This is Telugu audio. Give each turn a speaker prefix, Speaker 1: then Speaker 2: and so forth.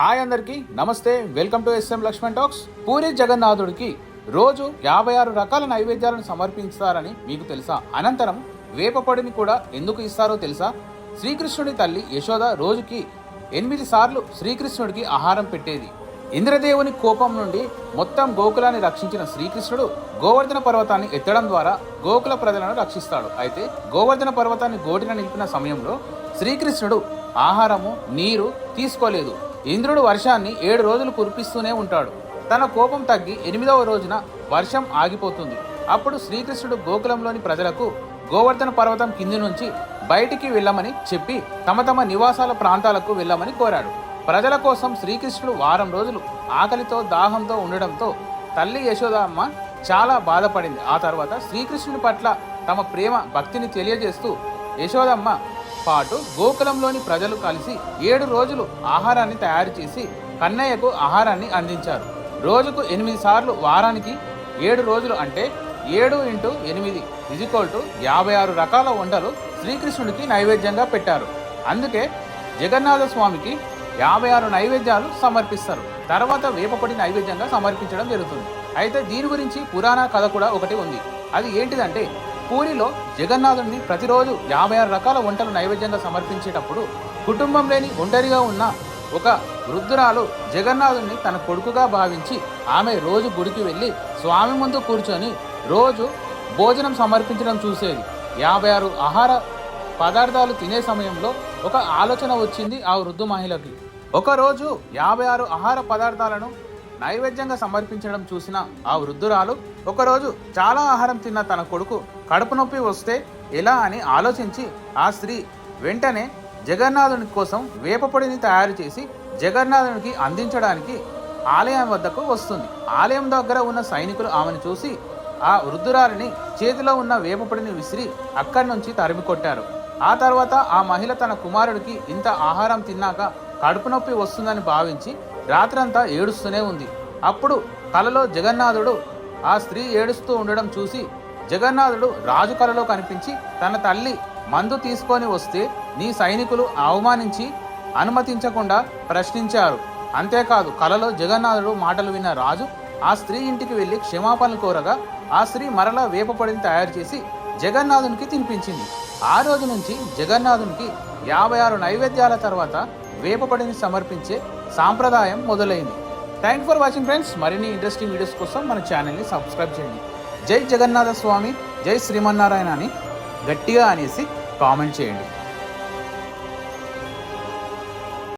Speaker 1: హాయ్ అందరికీ నమస్తే welcome to SM Lakshman talks. Puri జగన్నాథుడికి రోజు యాభై ఆరు రకాల నైవేద్యాలను సమర్పిస్తారని మీకు తెలుసా? అనంతరం వేపపొడిని కూడా ఎందుకు ఇస్తారో తెలుసా? శ్రీకృష్ణుడి తల్లి యశోద రోజుకి ఎనిమిది సార్లు శ్రీకృష్ణుడికి ఆహారం పెట్టేది. ఇంద్రదేవుని కోపం నుండి మొత్తం గోకులాన్ని రక్షించిన శ్రీకృష్ణుడు గోవర్ధన పర్వతాన్ని ఎత్తడం ద్వారా గోకుల ప్రజలను రక్షిస్తాడు. అయితే గోవర్ధన పర్వతాన్ని గోటిన నిలిపిన సమయంలో శ్రీకృష్ణుడు ఆహారము నీరు తీసుకోలేదు. ఇంద్రుడు వర్షాన్ని ఏడు రోజులు కురిపిస్తూనే ఉంటాడు. తన కోపం తగ్గి ఎనిమిదవ రోజున వర్షం ఆగిపోతుంది. అప్పుడు శ్రీకృష్ణుడు గోకులంలోని ప్రజలకు గోవర్ధన పర్వతం కింది నుంచి బయటికి వెళ్ళమని చెప్పి తమ తమ నివాసాల ప్రాంతాలకు వెళ్ళమని కోరాడు. ప్రజల కోసం శ్రీకృష్ణుడు వారం రోజులు ఆకలితో దాహంతో ఉండడంతో తల్లి యశోదమ్మ చాలా బాధపడింది. ఆ తర్వాత శ్రీకృష్ణుని పట్ల తమ ప్రేమ భక్తిని తెలియజేస్తూ యశోదమ్మ పాటు గోకులంలోని ప్రజలు కలిసి ఏడు రోజులు ఆహారాన్ని తయారు చేసి కన్నయ్యకు ఆహారాన్ని అందించారు. రోజుకు ఎనిమిది సార్లు వారానికి ఏడు రోజులు అంటే ఏడు ఇంటూ ఎనిమిది ఇజికోల్ టు యాభై ఆరు రకాల వంటలు శ్రీకృష్ణుడికి నైవేద్యంగా పెట్టారు. అందుకే జగన్నాథ స్వామికి యాభై ఆరు నైవేద్యాలు సమర్పిస్తారు. తర్వాత వేపపొడి నైవేద్యంగా సమర్పించడం జరుగుతుంది. అయితే దీని గురించి పురాణ కథ కూడా ఒకటి ఉంది. అది ఏంటిదంటే పూరిలో జగన్నాథుడిని ప్రతిరోజు యాభై ఆరు రకాల వంటలు నైవేద్యంగా సమర్పించేటప్పుడు కుటుంబం లేని ఒంటరిగా ఉన్న ఒక వృద్ధురాలు జగన్నాథుడిని తన కొడుకుగా భావించి ఆమె రోజు గుడికి వెళ్ళి స్వామి ముందు కూర్చొని రోజు భోజనం సమర్పించడం చూసేది. యాభై ఆరు ఆహార పదార్థాలు తినే సమయంలో ఒక ఆలోచన వచ్చింది ఆ వృద్ధు మహిళకి. ఒకరోజు యాభై ఆరు ఆహార పదార్థాలను నైవేద్యంగా సమర్పించడం చూసిన ఆ వృద్ధురాలు ఒకరోజు చాలా ఆహారం తిన్న తన కొడుకు కడుపు నొప్పి వస్తే ఎలా అని ఆలోచించి ఆ స్త్రీ వెంటనే జగన్నాథుని కోసం వేపపొడిని తయారు చేసి జగన్నాథునికి అందించడానికి ఆలయం వద్దకు వస్తుంది. ఆలయం దగ్గర ఉన్న సైనికులు ఆమెను చూసి ఆ వృద్ధురాలిని చేతిలో ఉన్న వేపపొడిని విసిరి అక్కడి నుంచి తరిమి కొట్టారు. ఆ తర్వాత ఆ మహిళ తన కుమారుడికి ఇంత ఆహారం తిన్నాక కడుపు నొప్పి వస్తుందని భావించి రాత్రంతా ఏడుస్తూనే ఉంది. అప్పుడు కలలో జగన్నాథుడు ఆ స్త్రీ ఏడుస్తూ ఉండడం చూసి జగన్నాథుడు రాజు కలలో కనిపించి తన తల్లి మందు తీసుకొని వస్తే నీ సైనికులు అవమానించి అనుమతించకుండా ప్రశ్నించారు. అంతేకాదు కలలో జగన్నాథుడు మాటలు విన్న రాజు ఆ స్త్రీ ఇంటికి వెళ్ళి క్షమాపణలు కోరగా ఆ స్త్రీ మరలా వేపపొడిని తయారు చేసి జగన్నాథునికి తినిపించింది. ఆ రోజు నుంచి జగన్నాథునికి యాభై ఆరు నైవేద్యాల తర్వాత వేపపొడిని సమర్పించే సాంప్రదాయం మొదలైంది. థ్యాంక్ ఫర్ వాచింగ్ ఫ్రెండ్స్ మరిన్ని ఇంట్రెస్టింగ్ వీడియోస్ కోసం మన ఛానల్ని సబ్స్క్రైబ్ చేయండి. జై జగన్నాథ స్వామి జై శ్రీమన్నారాయణ అని గట్టిగా అనేసి కామెంట్ చేయండి.